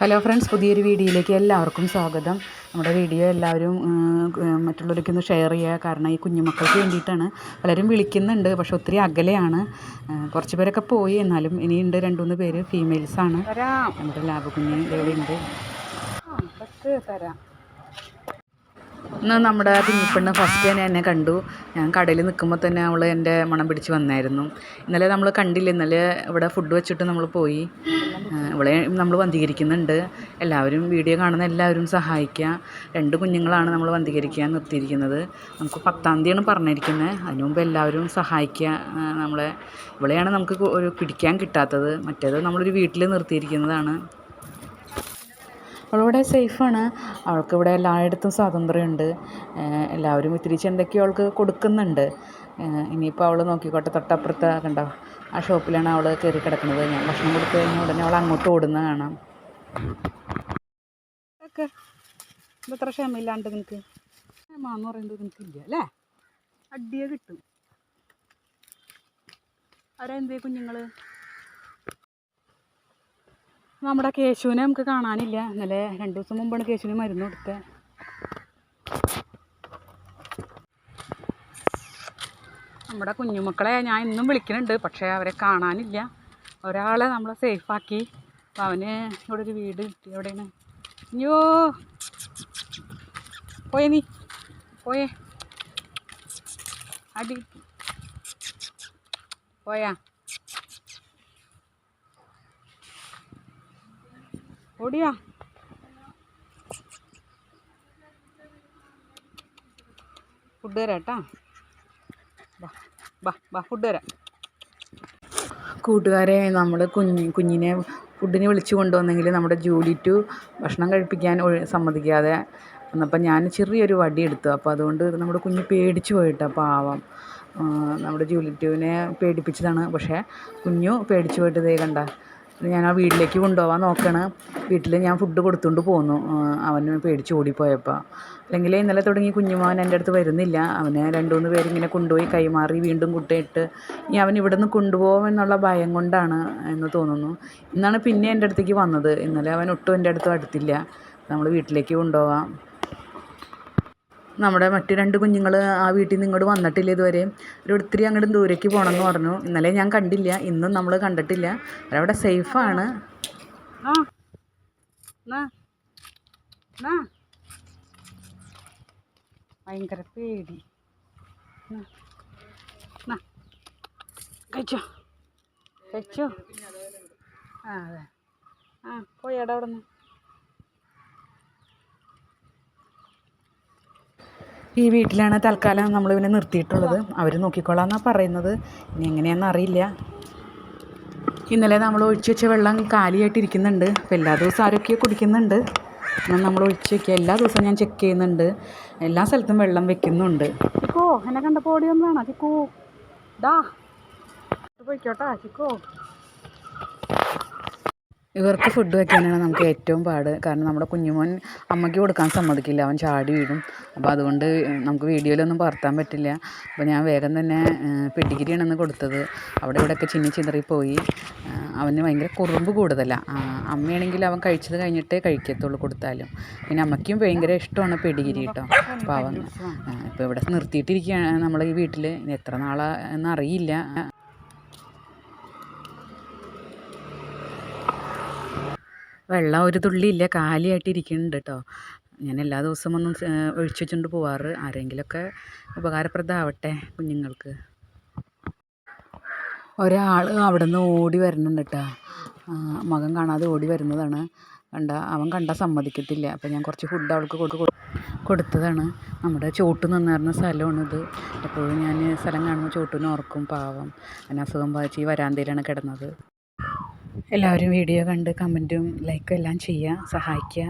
Hello friends പുതിയൊരു വീഡിയോയിലേക്ക് എല്ലാവർക്കും സ്വാഗതം. നമ്മുടെ വീഡിയോ എല്ലാവരും മറ്റുള്ളവർക്ക് ഒന്ന് ഷെയർ ചെയ്യുക. കാരണം ഈ കുഞ്ഞുമക്കൾക്ക് വേണ്ടിയിട്ടാണ് പലരും വിളിക്കുന്നുണ്ട് പക്ഷെ ഒത്തിരി അകലെയാണ്. കുറച്ച് പേരൊക്കെ പോയി എന്നാലും ഇനിയുണ്ട് രണ്ട് മൂന്ന് പേര് ഫീമെയിൽസാണ് നമ്മുടെ ലാബ് കുഞ്ഞ് ഇവിടെ ഉണ്ട് തരാം. ഇന്ന് നമ്മുടെ കുഞ്ഞിപ്പെണ്ണ് ഫസ്റ്റ് തന്നെ എന്നെ കണ്ടു. ഞാൻ കടയിൽ നിൽക്കുമ്പോൾ തന്നെ അവൾ എന്റെ മണം പിടിച്ച് വന്നായിരുന്നു. ഇന്നലെ നമ്മൾ കണ്ടില്ല. ഇന്നലെ ഇവിടെ ഫുഡ് വെച്ചിട്ട് നമ്മൾ പോയി. ഇവിടെ നമ്മൾ വന്ധീകരിക്കുന്നുണ്ട്. എല്ലാവരും വീഡിയോ കാണുന്ന എല്ലാവരും സഹായിക്കുക രണ്ട് കുഞ്ഞുങ്ങളാണ് നമ്മൾ വന്ധീകരിക്കാൻ നിർത്തിയിരിക്കുന്നത്. നമുക്ക് പത്താം തീയതിയാണ് പറഞ്ഞിരിക്കുന്നത് അതിനു മുമ്പ് എല്ലാവരും സഹായിക്കുക നമ്മളെ ഇവളെയാണ് നമുക്ക് ഒരു പിടിക്കാൻ കിട്ടാത്തത്. മറ്റേത് നമ്മളൊരു വീട്ടിൽ നിർത്തിയിരിക്കുന്നതാണ്. അവളിവിടെ സേഫാണ്. അവൾക്ക് ഇവിടെ എല്ലായിടത്തും സ്വാതന്ത്ര്യമുണ്ട്. എല്ലാവരും ഇത്തിരി എന്തൊക്കെയോ അവൾക്ക് കൊടുക്കുന്നുണ്ട്. ഇനിയിപ്പോൾ അവൾ നോക്കിക്കോട്ടെ തൊട്ടപ്പുറത്ത് കണ്ടോ ആ ഷോപ്പിലാണ് അവൾ കയറി കിടക്കുന്നത്. ഞാൻ ഭക്ഷണം കൊടുത്തു കഴിഞ്ഞാൽ ഉടനെ അവൾ അങ്ങോട്ട് ഓടുന്ന കാണാം. ഒക്കെ ഇത്ര ക്ഷമയില്ലാണ്ട് നിനക്ക്. ക്ഷമാന്ന് പറയുന്നത് നിനക്കില്ല അല്ലേ? അടിയെ കിട്ടും. അവരെന്തേ കുഞ്ഞുങ്ങൾ നമ്മുടെ കേശുവിനെ നമുക്ക് കാണാനില്ല. ഇന്നലെ രണ്ട് ദിവസം മുമ്പാണ് കേശുവിന് മരുന്ന് കൊടുത്തത് നമ്മുടെ കുഞ്ഞുമക്കളെ ഞാൻ ഇന്നും വിളിക്കുന്നുണ്ട് പക്ഷേ അവരെ കാണാനില്ല. ഒരാളെ നമ്മൾ സേഫാക്കി. അപ്പോൾ അവന് ഇവിടെ ഒരു വീട് കിട്ടി. എവിടെയാണ്? അയ്യോ. പോയേ നീ. പോയേ. അടി. പോയാ. ഓടിയാ ഫുഡ് തരാം കേട്ടാ. ബാ ബാ ഫുഡ് തരാം. കൂട്ടുകാരെ നമ്മൾ കുഞ്ഞ് കുഞ്ഞിനെ ഫുഡിന് വിളിച്ചു കൊണ്ടുവന്നെങ്കിൽ നമ്മുടെ ജോലി ടു ഭക്ഷണം കഴിപ്പിക്കാൻ സമ്മതിക്കാതെ വന്നപ്പോൾ ഞാൻ ചെറിയൊരു വടി എടുത്തു. അപ്പോൾ അതുകൊണ്ട് നമ്മുടെ കുഞ്ഞ് പേടിച്ചു പോയിട്ടാ പാവം. നമ്മുടെ ജൂലി ടുവിനെ പേടിപ്പിച്ചതാണ്. പക്ഷേ കുഞ്ഞു പേടിച്ചു പോയിട്ട് ദേ കണ്ട ഞാൻ ആ വീട്ടിലേക്ക് കൊണ്ടുപോകാൻ നോക്കണ്. വീട്ടിൽ ഞാൻ ഫുഡ് കൊടുത്തുകൊണ്ട് പോന്നു. അവന് പേടിച്ച് ഓടിപ്പോയപ്പോൾ അല്ലെങ്കിൽ ഇന്നലെ തുടങ്ങി കുഞ്ഞുമോൻ എന്റെ അടുത്ത് വരുന്നില്ല. അവനെ രണ്ട് മൂന്ന് പേരിങ്ങനെ കൊണ്ടുപോയി കൈമാറി വീണ്ടും കുട്ടയിട്ട് ഇനി അവൻ ഇവിടെ നിന്ന് കൊണ്ടുപോകുമെന്നുള്ള ഭയം കൊണ്ടാണ് എന്ന് തോന്നുന്നു. ഇന്നാണ് പിന്നെ എന്റെ അടുത്തേക്ക് വന്നത്. ഇന്നലെ അവൻ ഒട്ടും എന്റെ അടുത്ത് അടുത്തില്ല. നമ്മൾ വീട്ടിലേക്ക് കൊണ്ടുപോകാം നമ്മുടെ മറ്റു രണ്ട് കുഞ്ഞുങ്ങൾ ആ വീട്ടിൽ നിന്ന് ഇങ്ങോട്ട് വന്നിട്ടില്ല ഇതുവരെ. ഒരു ഒത്തിരി അങ്ങോട്ട് ദൂരേക്ക് പോകണമെന്ന് പറഞ്ഞു. ഇന്നലെ ഞാൻ കണ്ടില്ല ഇന്നും നമ്മൾ കണ്ടിട്ടില്ല. അവരവിടെ സേഫാണ് ഭയങ്കര പേടി. കഴിച്ചോ? കഴിച്ചോ? ആ അതെ. ആ പോയാടാ അവിടെ നിന്ന് ഈ വീട്ടിലാണ് തൽക്കാലം നമ്മൾ ഇവനെ നിർത്തിയിട്ടുള്ളത്. അവർ നോക്കിക്കോളാന്നാണ് പറയുന്നത്. ഇനി എങ്ങനെയാണെന്ന് അറിയില്ല. ഇന്നലെ നമ്മൾ ഒഴിച്ച് വെച്ച വെള്ളം കാലിയായിട്ടിരിക്കുന്നുണ്ട് അപ്പോൾ എല്ലാ ദിവസവും ആരൊക്കെ കുടിക്കുന്നുണ്ട്. എന്നാൽ നമ്മൾ ഒഴിച്ച് വെക്കുക. എല്ലാ ദിവസവും ഞാൻ ചെക്ക് ചെയ്യുന്നുണ്ട്. എല്ലാ സ്ഥലത്തും വെള്ളം വെക്കുന്നുണ്ട്. ചിക്കോ എന്നെ കണ്ടപ്പോൾ ഓടി വന്നതാണോ? ചിക്കോ ഡാ പോയിക്കോട്ടാ ചിക്കോ. ഇവർക്ക് ഫുഡ് വെക്കാനാണ് നമുക്ക് ഏറ്റവും പാട്. കാരണം നമ്മുടെ കുഞ്ഞുമോൻ അമ്മയ്ക്ക് കൊടുക്കാൻ സമ്മതിക്കില്ല. അവൻ ചാടി വീഴും. അപ്പോൾ അതുകൊണ്ട് നമുക്ക് വീഡിയോയിലൊന്നും പകർത്താൻ പറ്റില്ല. അപ്പോൾ ഞാൻ വേഗം തന്നെ പെഡിഗിരിയാണെന്ന് കൊടുത്തത്. അവിടെ ഇവിടെയൊക്കെ ചിന്നി ചിതറിപ്പോയി അവന് ഭയങ്കര കുറുമ്പ് കൂടുതലാണ് അമ്മയാണെങ്കിൽ അവൻ കഴിച്ചത് കഴിഞ്ഞിട്ടേ കഴിക്കത്തുള്ളൂ കൊടുത്താലും. പിന്നെ അമ്മയ്ക്കും ഭയങ്കര ഇഷ്ടമാണ് പെഡിഗിരി കേട്ടോ അപ്പോൾ അവൻ ഇപ്പോൾ ഇവിടെ നിർത്തിയിട്ടിരിക്കുകയാണ് നമ്മൾ ഈ വീട്ടിൽ എത്ര നാളാണെന്ന് അറിയില്ല വെള്ളം ഒരു തുള്ളി ഇല്ല കാലിയായിട്ട് ഇരിക്കുന്നുണ്ട് കേട്ടോ ഞാൻ എല്ലാ ദിവസവും ഒന്നും ഒഴിച്ചു വെച്ചുകൊണ്ട് പോവാറ്. ആരെങ്കിലുമൊക്കെ ഉപകാരപ്രദമാവട്ടെ കുഞ്ഞുങ്ങൾക്ക്. ഒരാൾ അവിടെ നിന്ന് ഓടി വരുന്നുണ്ട് കേട്ടോ മകൻ കാണാതെ ഓടി വരുന്നതാണ്. കണ്ട അവൻ കണ്ട സമ്മതിക്കത്തില്ല. അപ്പം ഞാൻ കുറച്ച് ഫുഡ് അവൾക്ക് കൊടു കൊടു- കൊടുത്തതാണ്. നമ്മുടെ ചോട്ട് നിന്നിരുന്ന സ്ഥലമാണിത്. എപ്പോഴും ഞാൻ സ്ഥലം കാണുമ്പോൾ ചോട്ടിന് ഓർക്കും പാവം. അതിന് അസുഖം ബാധിച്ച് ഈ വരാന്തയിലാണ് കിടന്നത്. എല്ലാവരും വീഡിയോ കണ്ട് കമന്റും ലൈക്കും എല്ലാം ചെയ്യുക സഹായിക്കുക.